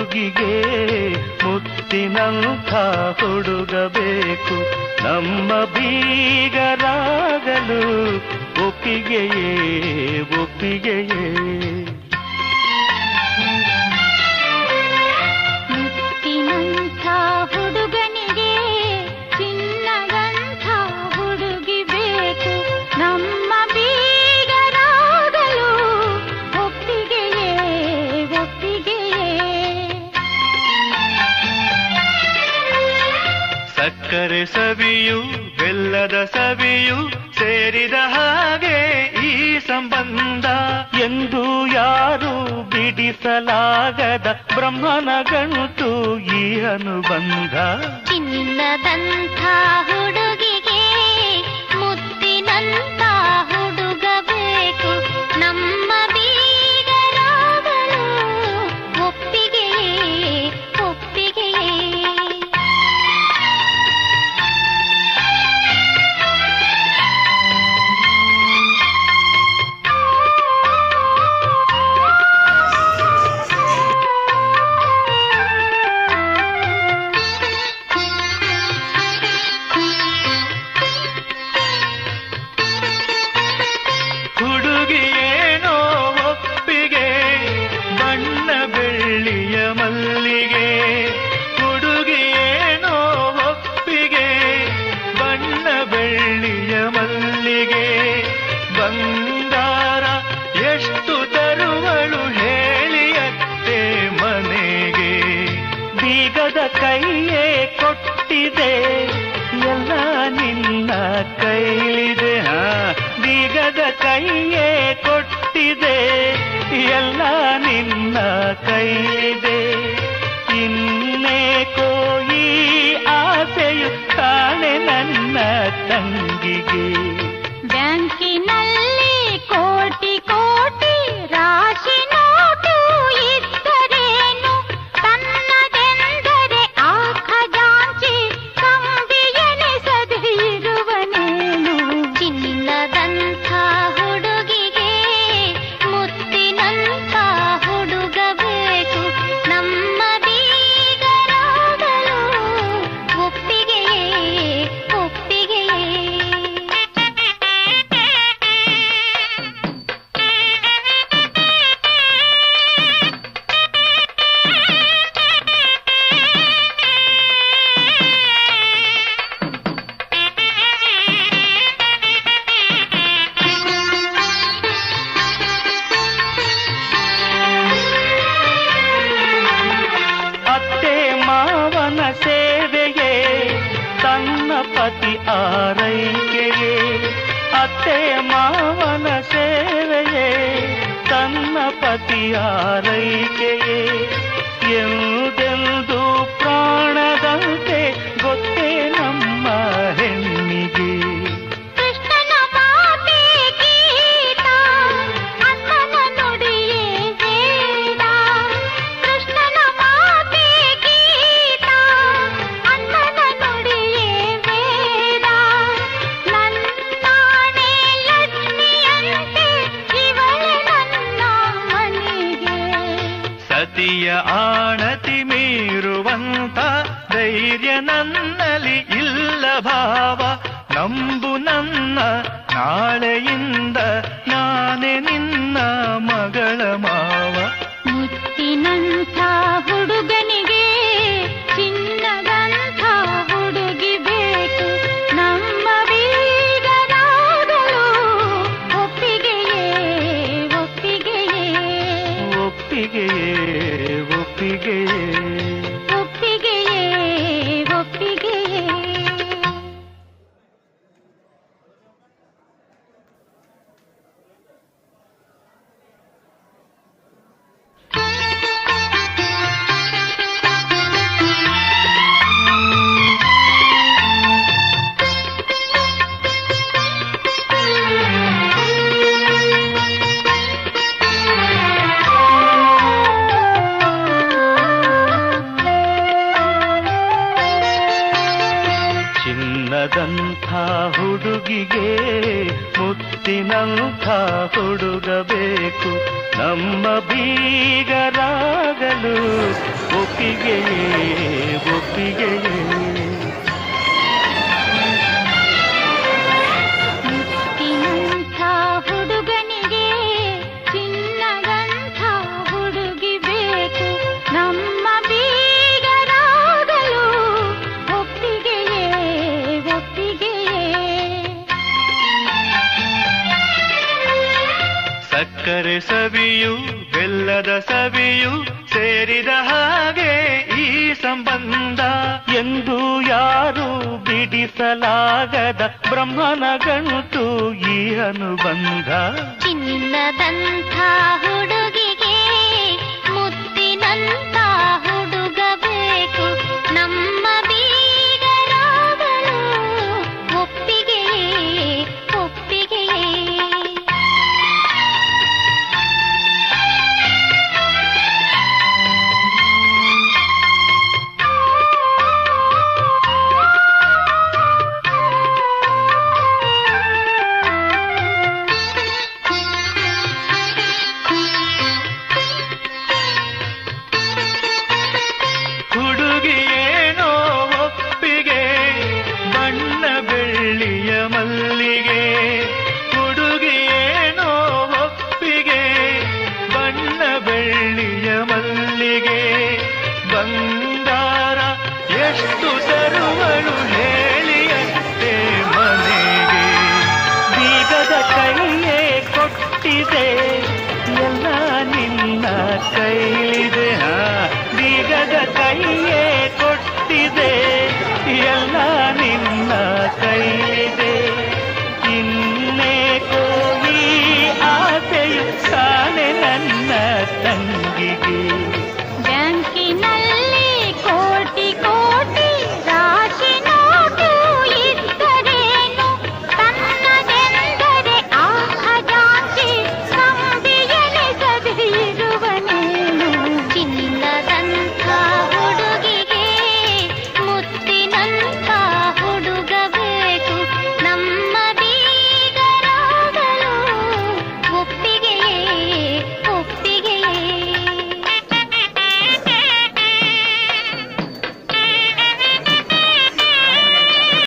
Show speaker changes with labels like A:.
A: ಹುಡುಗಿಗೆ ಮುತ್ತಿನಂಥ ಹುಡುಗಬೇಕು ನಮ್ಮ ಬೀಗರಾಗಲು ಒಪ್ಪಿಗೆಯೇ ಒಪ್ಪಿಗೆಯೇ. ಸಕ್ಕರೆ ಸವಿಯು, ಬೆಲ್ಲದ ಸವಿಯು ಸೇರಿದ ಹಾಗೆ ಈ ಸಂಬಂಧ. ಎಂದು ಯಾರು ಬಿಡಿಸಲಾಗದ ಬ್ರಹ್ಮನ ಗಂಟು ಈ ಅನುಬಂಧ.
B: ಚಿನ್ನದಂಥ ಹುಡುಗಿಗೆ
A: ಕೊಟ್ಟಿದೆ ಎಲ್ಲ ನಿನ್ನ ಕೈಲಿದೆ. ಬೀಗದ ಕೈಯೇ ಕೊಟ್ಟಿದೆ. ಎಲ್ಲ ನಿನ್ನ ಕೈಲಿದೆ. ಇನ್ನೇ ಕೋಯಿ ಆಸೆಯು ಕಾಣೆ ನನ್ನ ತಂಗಿಗೆ. ತನ್ನ ಪತಿ ಆರೈಕೆಯೇ ಎಂದೆಂದು ಪ್ರಾಣದಂತೆ ಸತಿಯ ಆಣತಿ ಮೀರುವಂತ ಧೈರ್ಯ ನನ್ನಲ್ಲಿ ಇಲ್ಲ ಭಾವ. ನಂಬು ನನ್ನ ನಾಳೆಯಿಂದ ನಾನೇ ನಿನ್ನ ಮಗಳ ಮಾವ.
B: ಮುತ್ತಿನಂಥ ಹುಡುಗನಿಗೆ ಚಿನ್ನದಂಥ
A: ಹುಡುಗಿಗೆ ಮುತ್ತಿನಂಥ ಹುಡುಗಬೇಕು. ನಮ್ಮ ಬೀಗರಾಗಲು ಒಪ್ಪಿಗೆಯೇ ಒಪ್ಪಿಗೆಯೇ. ಸಕ್ಕರೆ ಸವಿಯು ಬೆಲ್ಲದ ಸವಿಯು ಸೇರಿದ ಹಾಗೆ ಈ ಸಂಬಂಧ. ಎಂದು ಯಾರು ಬಿಡಿಸಲಾಗದ ಬ್ರಹ್ಮನ ಗಂಟು ಈ ಅನುಬಂಧ.
B: ಚಿನ್ನದಂಥ ಹುಡುಗಿಗೆ ಮುತ್ತಿನಂಥ ಹುಡುಗಬೇಕು ನಮ್ಮ